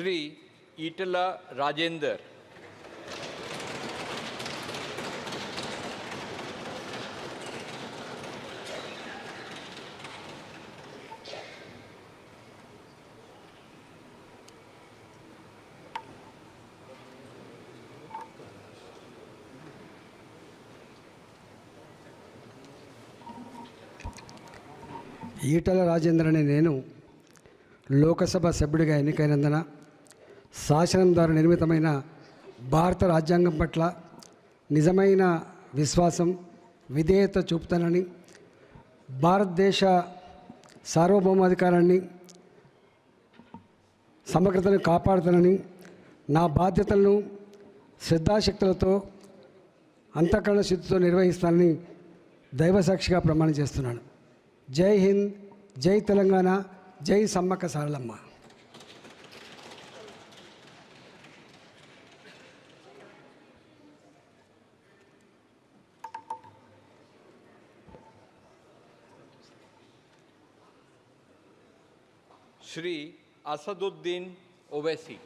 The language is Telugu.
శ్రీ ఈటల రాజేందర్ ఈటల రాజేంద్ర అనే నేను లోకసభ సభ్యుడిగా ఎన్నికైనందున శాసనం ద్వారా నిర్మితమైన భారత రాజ్యాంగం పట్ల నిజమైన విశ్వాసం విధేయత చూపుతానని భారతదేశ సార్వభౌమాధికారాన్ని సమగ్రతను కాపాడుతానని నా బాధ్యతలను శ్రద్ధాశక్తులతో అంతఃకరణ శుద్ధితో నిర్వహిస్తానని దైవసాక్షిగా ప్రమాణం చేస్తున్నాను. జై హింద్ జై తెలంగాణ జై సమ్మక్క సారలమ్మ. শ্রী আসাদুদ্দিন ওবেসি।